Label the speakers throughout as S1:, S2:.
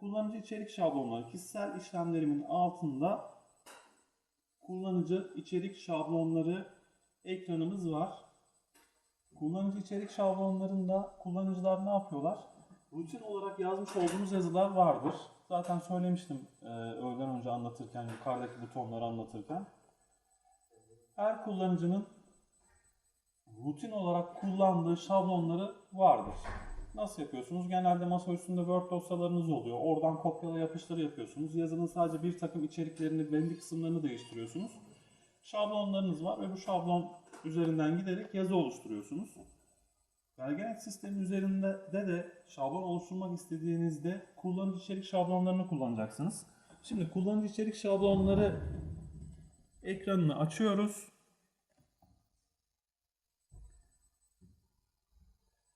S1: Kullanıcı içerik şablonları kişisel işlemlerimin altında kullanıcı içerik şablonları ekranımız var. Kullanıcı içerik şablonlarında kullanıcılar ne yapıyorlar? Rutin olarak yazmış olduğumuz yazılar vardır. Zaten söylemiştim e, öğleden önce anlatırken, yukarıdaki butonları anlatırken. Her kullanıcının rutin olarak kullandığı şablonları vardır. Nasıl yapıyorsunuz? Genelde masa üstünde Word dosyalarınız oluyor. Oradan kopyala yapıştır yapıyorsunuz. Yazının sadece bir takım içeriklerini, belli kısımlarını değiştiriyorsunuz. Şablonlarınız var ve bu şablon üzerinden giderek yazı oluşturuyorsunuz. Belgenet sistemi üzerinde de de şablon oluşturmak istediğinizde kullanıcı içerik şablonlarını kullanacaksınız. Şimdi kullanıcı içerik şablonları ekranını açıyoruz.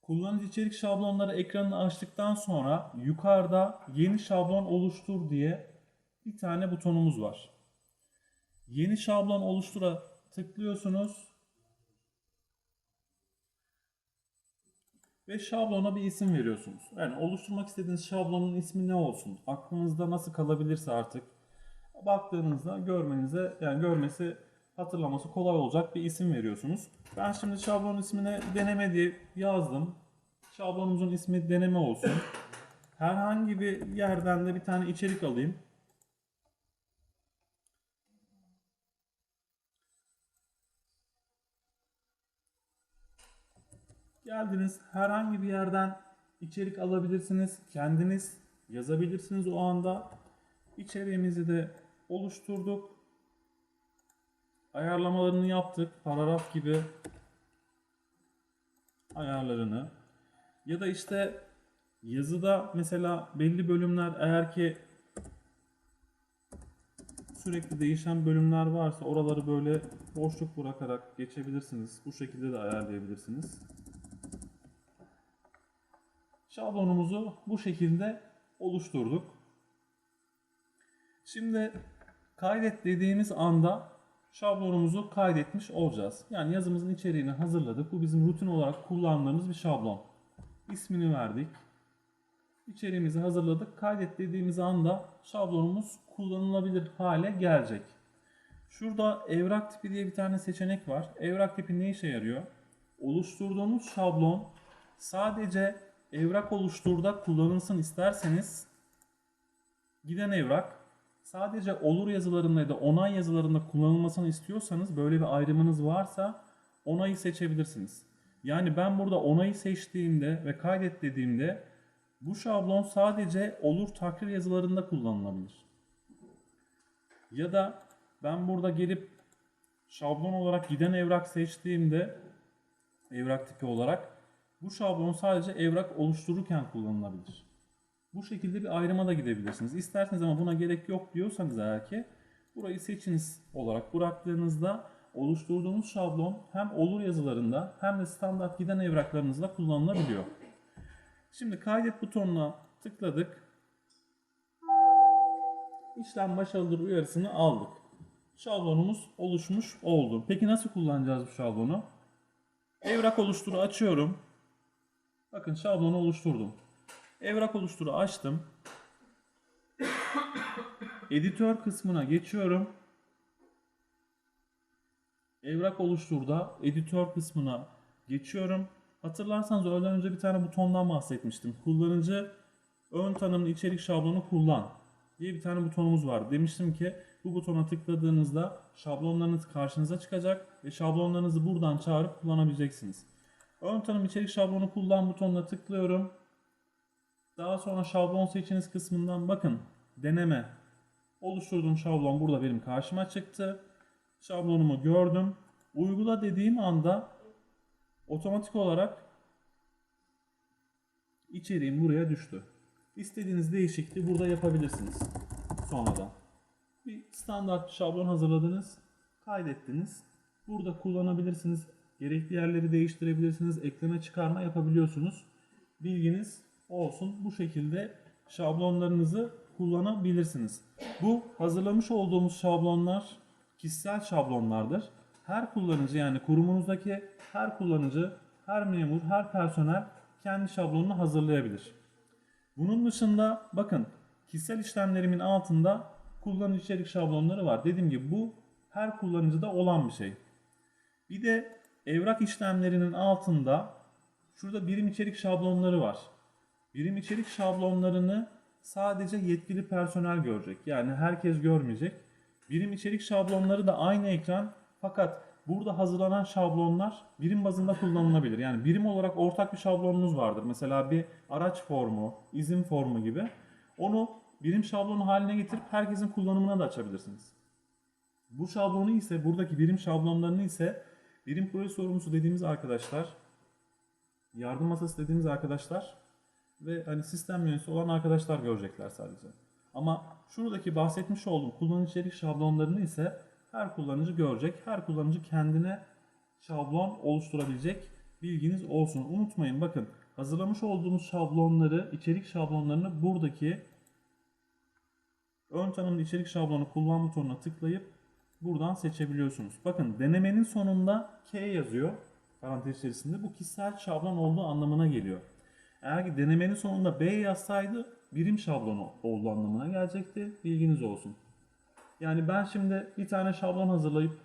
S1: Kullanıcı içerik şablonları ekranını açtıktan sonra yukarıda yeni şablon oluştur diye bir tane butonumuz var. Yeni şablon oluştura tıklıyorsunuz. Ve şablona bir isim veriyorsunuz. Yani oluşturmak istediğiniz şablonun ismi ne olsun? Aklınızda nasıl kalabilirse artık baktığınızda görmenize yani görmesi hatırlaması kolay olacak bir isim veriyorsunuz. Ben şimdi şablon ismine deneme diye yazdım. Şablonumuzun ismi deneme olsun. Herhangi bir yerden de bir tane içerik alayım. Geldiniz herhangi bir yerden içerik alabilirsiniz. Kendiniz yazabilirsiniz o anda. İçeriğimizi de oluşturduk. Ayarlamalarını yaptık. Paragraf gibi ayarlarını. Ya da işte yazıda mesela belli bölümler eğer ki sürekli değişen bölümler varsa oraları böyle boşluk bırakarak geçebilirsiniz. Bu şekilde de ayarlayabilirsiniz. Şablonumuzu bu şekilde oluşturduk. Şimdi kaydet dediğimiz anda şablonumuzu kaydetmiş olacağız. Yani yazımızın içeriğini hazırladık. Bu bizim rutin olarak kullandığımız bir şablon. İsmini verdik. İçeriğimizi hazırladık. Kaydet dediğimiz anda şablonumuz kullanılabilir hale gelecek. Şurada evrak tipi diye bir tane seçenek var. Evrak tipi ne işe yarıyor? Oluşturduğumuz şablon sadece evrak oluşturda kullanılsın isterseniz giden evrak sadece olur yazılarında ya da onay yazılarında kullanılmasını istiyorsanız böyle bir ayrımınız varsa onayı seçebilirsiniz. Yani ben burada onayı seçtiğimde ve kaydet dediğimde bu şablon sadece olur takrir yazılarında kullanılabilir. Ya da ben burada gelip şablon olarak giden evrak seçtiğimde evrak tipi olarak bu şablon sadece evrak oluştururken kullanılabilir. Bu şekilde bir ayrıma da gidebilirsiniz. İsterseniz ama buna gerek yok diyorsanız eğer ki burayı seçiniz olarak bıraktığınızda oluşturduğunuz şablon hem olur yazılarında hem de standart giden evraklarınızda kullanılabiliyor. Şimdi kaydet butonuna tıkladık. İşlem başarılıdır uyarısını aldık. Şablonumuz oluşmuş oldu. Peki nasıl kullanacağız bu şablonu? Evrak oluşturu açıyorum. Bakın şablonu oluşturdum. Evrak oluşturu açtım. Editör kısmına geçiyorum. Evrak oluşturda editör kısmına geçiyorum. Hatırlarsanız öğleden önce bir tane butondan bahsetmiştim. Kullanıcı ön tanımlı içerik şablonu kullan diye bir tane butonumuz var. Demiştim ki bu butona tıkladığınızda şablonlarınız karşınıza çıkacak ve şablonlarınızı buradan çağırıp kullanabileceksiniz. Ön tanım içerik şablonu kullan butonuna tıklıyorum. Daha sonra şablon seçiniz kısmından bakın deneme oluşturduğum şablon burada benim karşıma çıktı. Şablonumu gördüm. Uygula dediğim anda otomatik olarak içeriğim buraya düştü. İstediğiniz değişikliği burada yapabilirsiniz sonradan. Bir standart şablon hazırladınız, kaydettiniz. Burada kullanabilirsiniz. Gerekli yerleri değiştirebilirsiniz. Ekleme çıkarma yapabiliyorsunuz. Bilginiz olsun. Bu şekilde şablonlarınızı kullanabilirsiniz. Bu hazırlamış olduğumuz şablonlar kişisel şablonlardır. Her kullanıcı yani kurumunuzdaki her kullanıcı, her memur, her personel kendi şablonunu hazırlayabilir. Bunun dışında bakın kişisel işlemlerimin altında kullanıcı içerik şablonları var. Dediğim gibi bu her kullanıcıda olan bir şey. Bir de evrak işlemlerinin altında şurada birim içerik şablonları var. Birim içerik şablonlarını sadece yetkili personel görecek. Yani herkes görmeyecek. Birim içerik şablonları da aynı ekran fakat burada hazırlanan şablonlar birim bazında kullanılabilir. Yani birim olarak ortak bir şablonunuz vardır. Mesela bir araç formu, izin formu gibi. Onu birim şablonu haline getirip herkesin kullanımına da açabilirsiniz. Bu şablonu ise buradaki birim şablonlarını ise birim proje sorumlusu dediğimiz arkadaşlar, yardım masası dediğimiz arkadaşlar ve hani sistem yöneticisi olan arkadaşlar görecekler sadece. Ama şuradaki bahsetmiş olduğum kullanıcı içerik şablonlarını ise her kullanıcı görecek. Her kullanıcı kendine şablon oluşturabilecek bilginiz olsun. Unutmayın bakın hazırlamış olduğumuz şablonları, içerik şablonlarını buradaki ön tanımlı içerik şablonu kullan butonuna tıklayıp buradan seçebiliyorsunuz. Bakın denemenin sonunda K yazıyor parantez içerisinde. Bu kişisel şablon olduğu anlamına geliyor. Eğer ki denemenin sonunda B yazsaydı birim şablonu olduğu anlamına gelecekti. Bilginiz olsun. Yani ben şimdi bir tane şablon hazırlayıp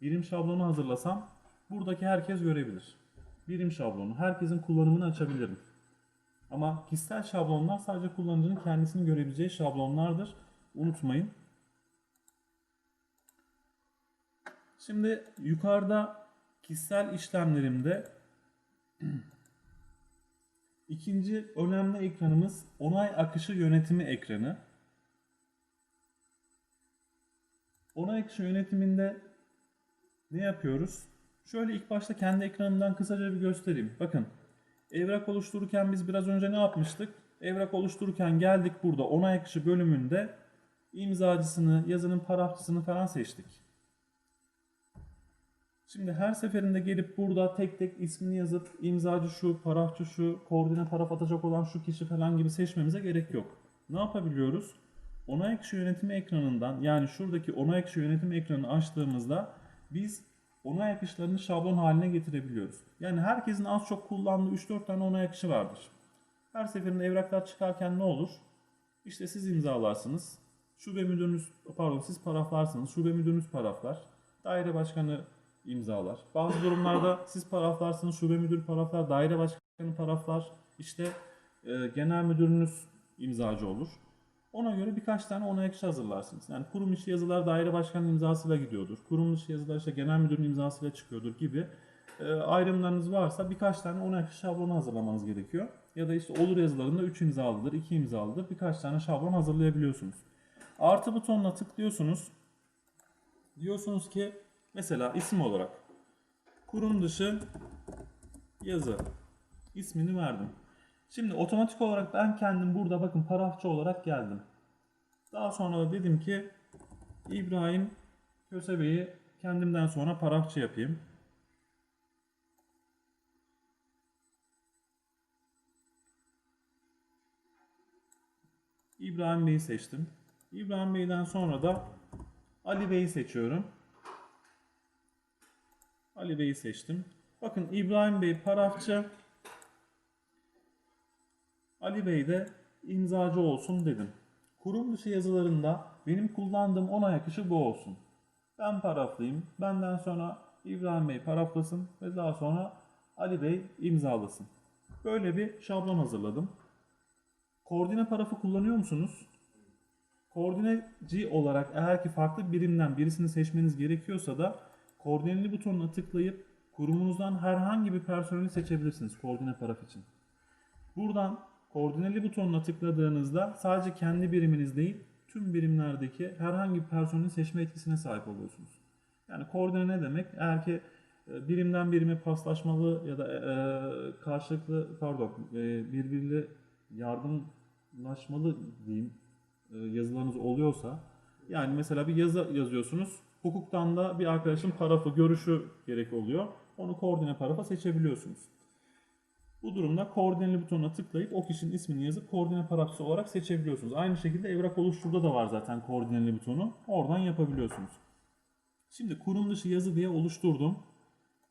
S1: birim şablonu hazırlasam buradaki herkes görebilir. Birim şablonu. Herkesin kullanımını açabilirim. Ama kişisel şablonlar sadece kullanıcının kendisini görebileceği şablonlardır. Unutmayın. Şimdi yukarıda kişisel işlemlerimde ikinci önemli ekranımız onay akışı yönetimi ekranı. Onay akışı yönetiminde ne yapıyoruz? Şöyle ilk başta kendi ekranımdan kısaca bir göstereyim. Bakın evrak oluştururken biz biraz önce ne yapmıştık? Evrak oluştururken geldik burada onay akışı bölümünde imzacısını, yazının parafçısını falan seçtik. Şimdi her seferinde gelip burada tek tek ismini yazıp imzacı şu, parafçı şu, koordine paraf atacak olan şu kişi falan gibi seçmemize gerek yok. Ne yapabiliyoruz? Onay akışı yönetimi ekranından yani şuradaki onay akışı yönetimi ekranını açtığımızda biz onay akışlarını şablon haline getirebiliyoruz. Yani herkesin az çok kullandığı 3-4 tane onay akışı vardır. Her seferinde evraklar çıkarken ne olur? İşte siz imzalarsınız. Şube müdürünüz, pardon siz paraflarsınız. Şube müdürünüz paraflar. Daire başkanı imzalar. Bazı durumlarda siz paraflarsınız, şube müdürü paraflar, daire başkanı paraflar. İşte e, genel müdürünüz imzacı olur. Ona göre birkaç tane onay akışı hazırlarsınız. Yani kurum içi yazılar daire başkanı imzasıyla gidiyordur. Kurum dışı yazılar işte genel müdürün imzasıyla çıkıyordur gibi e, ayrımlarınız varsa birkaç tane onay akışı şablonu hazırlamanız gerekiyor. Ya da işte olur yazılarında 3 imzalıdır, 2 imzalıdır. Birkaç tane şablon hazırlayabiliyorsunuz. Artı butonuna tıklıyorsunuz. Diyorsunuz ki mesela isim olarak kurum dışı yazı ismini verdim. Şimdi otomatik olarak ben kendim burada bakın parafçı olarak geldim. Daha sonra da dedim ki İbrahim Kösebe'yi kendimden sonra parafçı yapayım. İbrahim Bey'i seçtim. İbrahim Bey'den sonra da Ali Bey'i seçiyorum. Ali Bey'i seçtim. Bakın İbrahim Bey parafçı, Ali Bey de imzacı olsun dedim. Kurum dışı yazılarında benim kullandığım onay akışı bu olsun. Ben paraflayayım. Benden sonra İbrahim Bey paraflasın ve daha sonra Ali Bey imzalasın. Böyle bir şablon hazırladım. Koordine parafı kullanıyor musunuz? Koordineci olarak eğer ki farklı birimden birisini seçmeniz gerekiyorsa da koordineli butonuna tıklayıp kurumunuzdan herhangi bir personeli seçebilirsiniz koordine paraf için. Buradan koordineli butonuna tıkladığınızda sadece kendi biriminiz değil tüm birimlerdeki herhangi bir personeli seçme etkisine sahip oluyorsunuz. Yani koordine ne demek? Eğer ki e, birimden birime paslaşmalı ya da e, karşılıklı pardon e, birbiriyle yardımlaşmalı diyeyim e, yazılarınız oluyorsa yani mesela bir yazı yazıyorsunuz hukuktan da bir arkadaşın parafı görüşü gerek oluyor. Onu koordine parafa seçebiliyorsunuz. Bu durumda koordineli butonuna tıklayıp o kişinin ismini yazıp koordine parafçısı olarak seçebiliyorsunuz. Aynı şekilde evrak oluşturda da var zaten koordineli butonu. Oradan yapabiliyorsunuz. Şimdi kurum dışı yazı diye oluşturdum.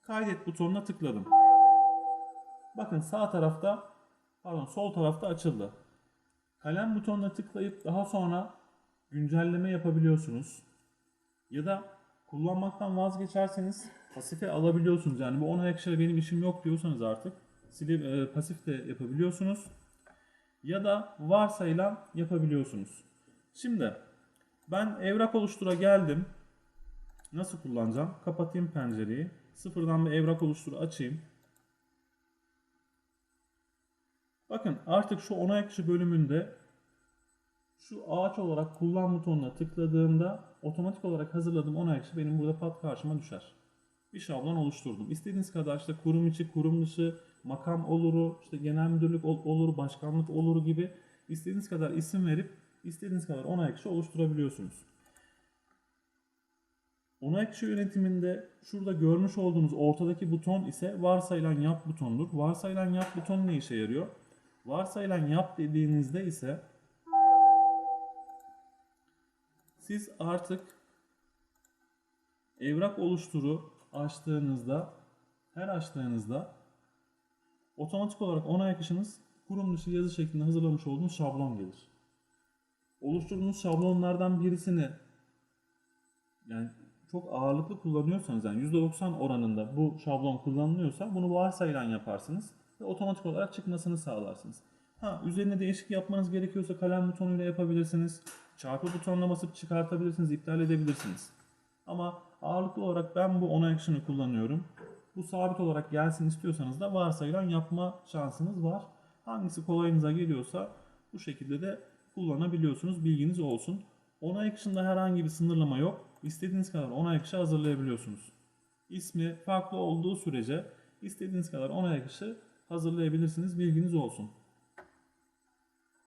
S1: Kaydet butonuna tıkladım. Bakın sağ tarafta pardon sol tarafta açıldı. kalem butonuna tıklayıp daha sonra güncelleme yapabiliyorsunuz. Ya da kullanmaktan vazgeçerseniz pasife alabiliyorsunuz. Yani bu 10 ayak benim işim yok diyorsanız artık silip e, pasif de yapabiliyorsunuz. Ya da varsayılan yapabiliyorsunuz. Şimdi ben evrak oluştura geldim. Nasıl kullanacağım? Kapatayım pencereyi. Sıfırdan bir evrak oluşturu açayım. Bakın artık şu onay akışı bölümünde şu ağaç olarak kullan butonuna tıkladığımda otomatik olarak hazırladığım onay akışı benim burada pat karşıma düşer. Bir şablon oluşturdum. İstediğiniz kadar işte kurum içi, kurum dışı, makam oluru, işte genel müdürlük ol- oluru, başkanlık oluru gibi istediğiniz kadar isim verip istediğiniz kadar onay akışı oluşturabiliyorsunuz. Onay akışı yönetiminde şurada görmüş olduğunuz ortadaki buton ise varsayılan yap butonudur. Varsayılan yap butonu ne işe yarıyor? Varsayılan yap dediğinizde ise siz artık evrak oluşturu açtığınızda her açtığınızda otomatik olarak onay akışınız kurum dışı yazı şeklinde hazırlamış olduğunuz şablon gelir. Oluşturduğunuz şablonlardan birisini yani çok ağırlıklı kullanıyorsanız yani %90 oranında bu şablon kullanılıyorsa bunu varsayılan yaparsınız ve otomatik olarak çıkmasını sağlarsınız. Ha üzerine değişik yapmanız gerekiyorsa kalem butonuyla yapabilirsiniz. Çarpı butonuna basıp çıkartabilirsiniz, iptal edebilirsiniz. Ama ağırlıklı olarak ben bu onay akışını kullanıyorum. Bu sabit olarak gelsin istiyorsanız da varsayılan yapma şansınız var. Hangisi kolayınıza geliyorsa bu şekilde de kullanabiliyorsunuz. Bilginiz olsun. Onay akışında herhangi bir sınırlama yok. İstediğiniz kadar onay akışı hazırlayabiliyorsunuz. İsmi farklı olduğu sürece istediğiniz kadar onay akışı hazırlayabilirsiniz. Bilginiz olsun.